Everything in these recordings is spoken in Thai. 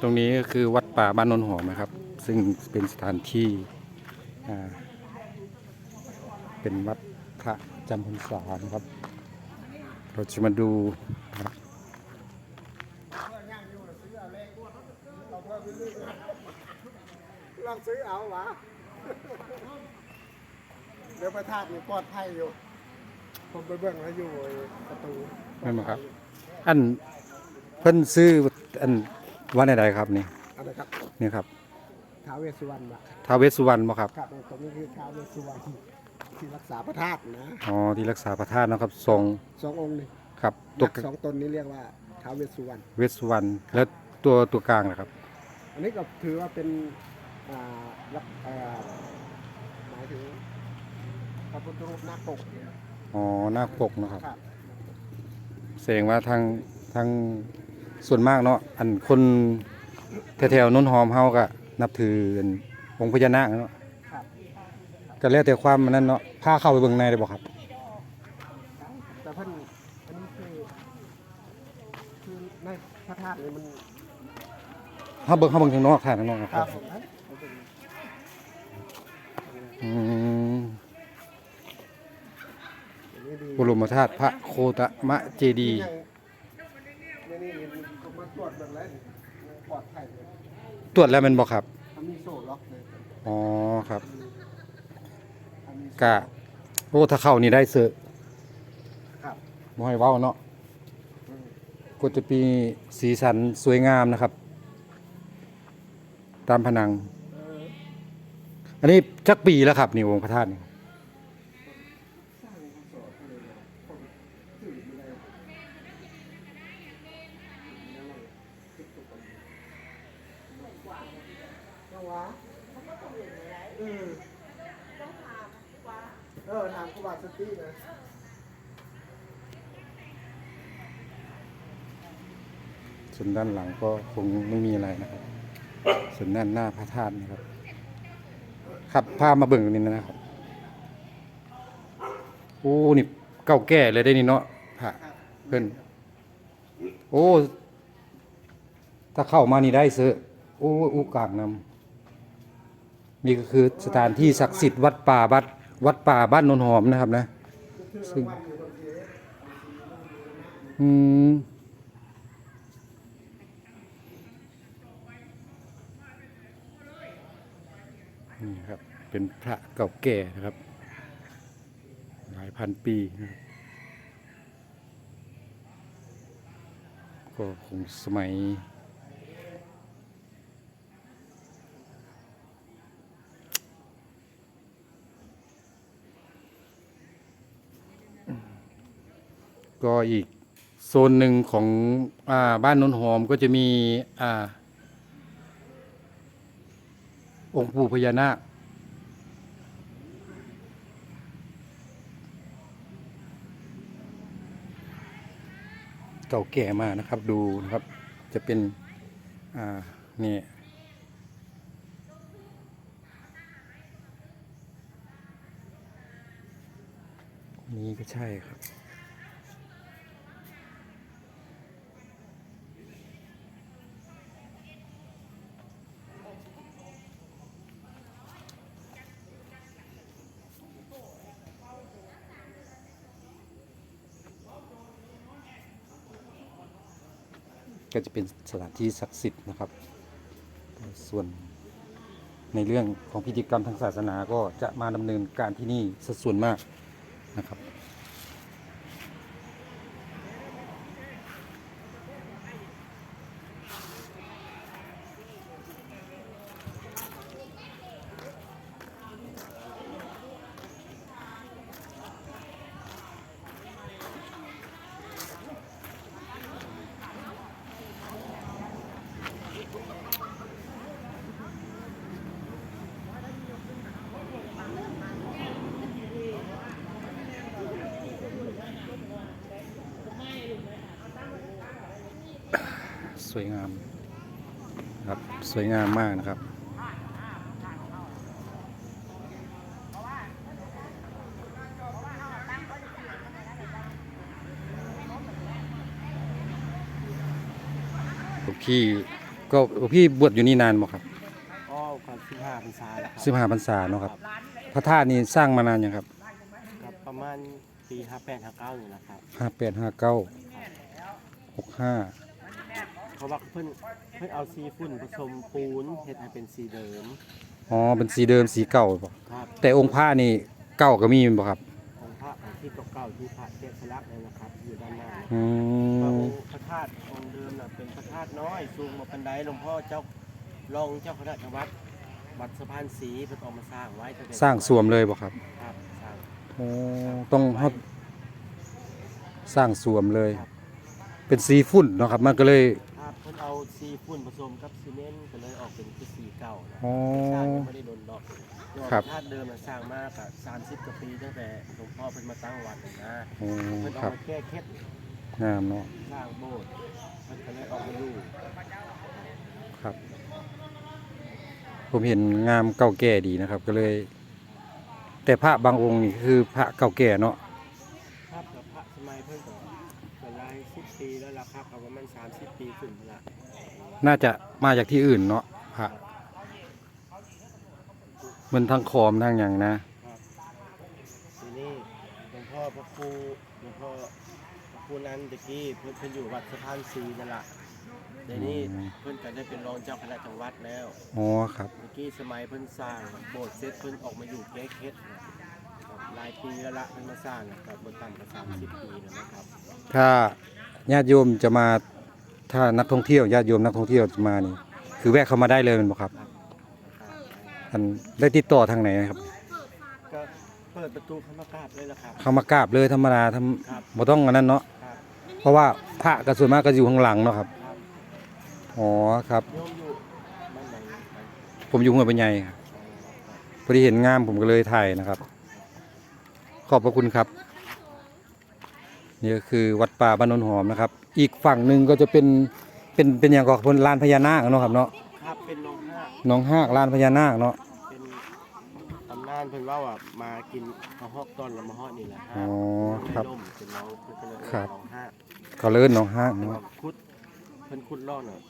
ตรงนี้ก็คือวัดป่าบ้านโนนหอมนะครับ ซึ่งเป็นสถานที่อ่าเป็นวัดพระจำพรรษานะครับ เราจะมาดูนะครับลองซื้อเอาวะเดี๋ยวประทาดนี่ปลอดภัยอยู่ ผมไปเบิ่งแล้วอยู่ไอ้ประตูแม่นบ่ครับ อันเพิ่นซื้ออัน วันใดๆครับนี่อันนะครับนี่ครับท้าวเวสสุวรรณอะท้าวเวสสุวรรณบ่ครับครับตรงนี้คือท้าวเวสสุวรรณที่รักษาพระธาตุนะอ๋อที่รักษาพระธาตุเนาะครับทรงสององค์นี่ครับตัวยักษ์สองตนนี้เรียกว่าท้าวเวสสุวรรณเวสสุวรรณแล้วตัวตัวกลางนะครับ อันนี้ก็ถือว่าเป็นอ่ารับอ่าหมายถึงพระพุทธรูปหน้าปกอ๋อหน้าปกนะครับครับแสดงว่าทางทาง ส่วนมากเนาะอันคนแถวๆโนนหอมเฮาก็นับถืออันองค์พญานาคเนาะครับก็แล้วแต่ความมันนั่นเนาะพาเข้าไปเบิ่งในได้บ่ครับแต่เพิ่นอันนี้คือคือในพระธาตุนี่มันเฮาเบิ่งเฮาเบิ่งทางนอกทางข้างนอกนะคครัรับบผมนะเอาเป็นอืมอย่างนี้ดีบรมธาตุพระโคตมะเจดีย์นี่นี่ ปลอดภัยเลยตรวจแล้วแมันบ่ครับ มันมีโซ่ล็อกเลยอ๋อครับ มันมีโซ่กะโอ้ถ้าเข้านี่ได้เสอะครับ บ่ให้เว้าเนาะอืมก็จะมีสีสันสวยงามนะครับ ตามผนังเอออันนี้จักปีแล้วครับนี่องค์พระธาตุนี่ สร้างโซ่ให้เลยคนถืออยู่เลย เจ้าวะเออเออถามครูบาสตินะส่วนด้านหลังก็คงไม่มีอะไรนะครับ ส่วนด้านหน้าพระธาตุนะครับ ครับพามาเบิ่งนี่นะครับโอ้นี่เก่าแก่เลยได้นี่เนาะพระเพิ่นโอ้ ถ้าเข้ามานี่ได้เสือะโอ้อุกางนำ นี่ก็คือสถานที่ศักดิ์สิทธิ์วัดป่าวัดวัดป่าบ้านนนหอมนะครับนะซึ่งอืมนี่ครับ เป็นพระเก่าแก่นะครับ หลายพันปีนะครับก็คงสมัย ก็อีกโซนหนึ่งของอบ้านนนหอมก็จะมีอองค์ปู่พญานาคเก่าแก่มากนะครับดูนะครับจะเป็นอ่านี่นี้ก็ใช่ครับ ก็จะเป็นสถานที่ศักดิ์สิทธิ์นะครับ ส่วนในเรื่องของพิธีกรรมทางศาสนาก็จะมาดำเนินการที่นี่สัดส่วนมากนะครับ สวยงามครับสวยงามมากนะครับทุ กที่ก็พี่บวชอยู่นี่นานบ่ครับอ๋อก่อนสิบห้าพรรษาแล้วครับสิบห้าพรรษาเนาะครับ พระธาตุนี่สร้างมานานยังครับครับประมาณปีห้าแปดห้าเก้าอยู่นะครับห้าแปดห้าเก้าหกห้าเพราะว่าเพิ่นเพิ่นเอาซีฝุ่นผสมปูนเฮ็ดให้เป็นสีเดิมอ๋อเป็นสีเดิมสีเก่าบ่ครับแต่องค์พระนี่เก่าก็มีแม่นบ่ครับ ของพระที่เก่าๆที่พระเทพลักษณ์เลยนะครับ อยู่ด้านหน้าอืพระมองค์พระธาตุองค์เดิมน่ะเป็นพระธาตุน้อยสูงมาปันไดหลวงพ่อเจ้ารองเจ้าคณะจังหวัดวัดสะพานศรีเพิ่นเอามาสร้างไว้ตั้แต่สร้างสวมเลยบ่ครับครับสร้างโอ้ต้องเฮาสร้างสวมเลย ครับเป็นสีฝุ่นเนาะครับ มันก็เลยครับเพิ่นเอาซีฝุ่นผสมกับซีเมนต์ก็เลยออกเป็นคือสีเก่านะอ๋อ สร้างยังไม่ได้โดนดอกยอดครับ ธาตุเดิมน่ะสร้างมากอะ30กว่าปีตั้งแต่หลวงพ่อเพิ่นมาตั้งวัดน่ะนะโอ้เพิ่นคเอารับมาแก้เคล็ดงามเนาะสร้างโบสถ์เพิ่นก็เลยออกมาดูครับ ผมเห็นงามเก่าแก่ดีนะครับ ก็เลย แต่พระบางองค์นี่คือพระเก่าแก่เนาะครับกับพระสมัยเพิ่นก็ ก็หลาย10ปีแล้วล่ะครับก็ประมาณ30ปีขึ้นพุ่นละน่าจะมาจากที่อื่นเนาะพระมันทั้งคอมทั้งอย่างนะครับทีนี้หลวงพ่อพระครูหลวงพ่อพระครูนั้นตะกี้เพิ่นเพิ่นอยู่วัดสะพานศรีนั่นล่ะเดี๋ยวนี้อืมเพิ่นก็ได้เป็นรองเจ้าคณะจังหวัดแล้วอ๋อครับเมื่อกี้สมัยเพิ่นสร้างโบสถ์เสร็จเพิ่นออกมาอยู่แก้เคล็ดนะครับ หลายปีแล้วละเพิ่นมาสร้างกับบนต่ำกว่าสามสิบปีแล้วนะครับถ้าญาติโยมจะมาถ้านักท่องเที่ยวญาติโยมนักท่องเที่ยวจะมานี่ คือแวะเข้ามาได้เลยแมันบ่ครับครับอันได้ติดต่อทางไหนครับ ก็เปิดประตูเข้ามากราบเลยละครับ เข้ามากราบเลยธรรมดาทครับำบ่ต้องอันนั้นเนาะครับเพราะว่าพระก็ส่วนมากก็อยู่ข้างหลังเนาะครับครับอ๋อครับ โยมอยู่บ้านไหนครับผมอยู่หัวปัญญายครับพอดีเห็นงามผมก็เลยถ่ายนะครับ ขอบพระคุณครับ นี่ก็คือวัดป่าบ้านโนนหอมนะครับ อีกฝั่งหนึ่งก็จะเป็นเป็นเป็นอย่างก็พนลานพญานาคเนาะครับเนาะครับเป็นโรงห้าหน้องฮากลานพญานาคเนาะเป็นตำนานเพิ่นว่าว่ามากินมะฮอกต้นแล้วมะฮอกนี่แหละอ๋ฮะอครับ ล่มเป็นน้องเพิ่นก็เลยครับน้องห้าเขาเลิ่นหน้องฮากแล้วก็เนาะคุดเพิ่นคุดล่อน่ะ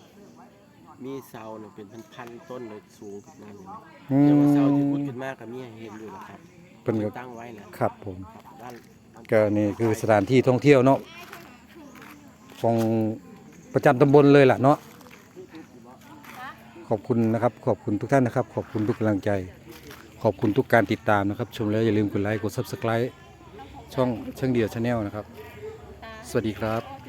มีเสาเนี่ยเป็นพันๆต้นเลยสูงขึ้นมาเลยนะอืแต่ว่าเสาที่มคุดขึ้นมาก็มีให้เห็นอยู่นะครับ เป็นก็ตั้งไว้นะครับผมครับด้านด้านก็นี่คือสถานที่ท่องเที่ยวเนาะของประจำตำบลเลยล่ะเนาะขอบคุณนะครับ ขอบคุณทุกท่านนะครับ ขอบคุณทุกกำลังใจ ขอบคุณทุกการติดตามนะครับ ชมแล้วอย่าลืมกดไลค์กด subscribe ช่องช่างเดียวชาแนลนะครับ สวัสดีครับ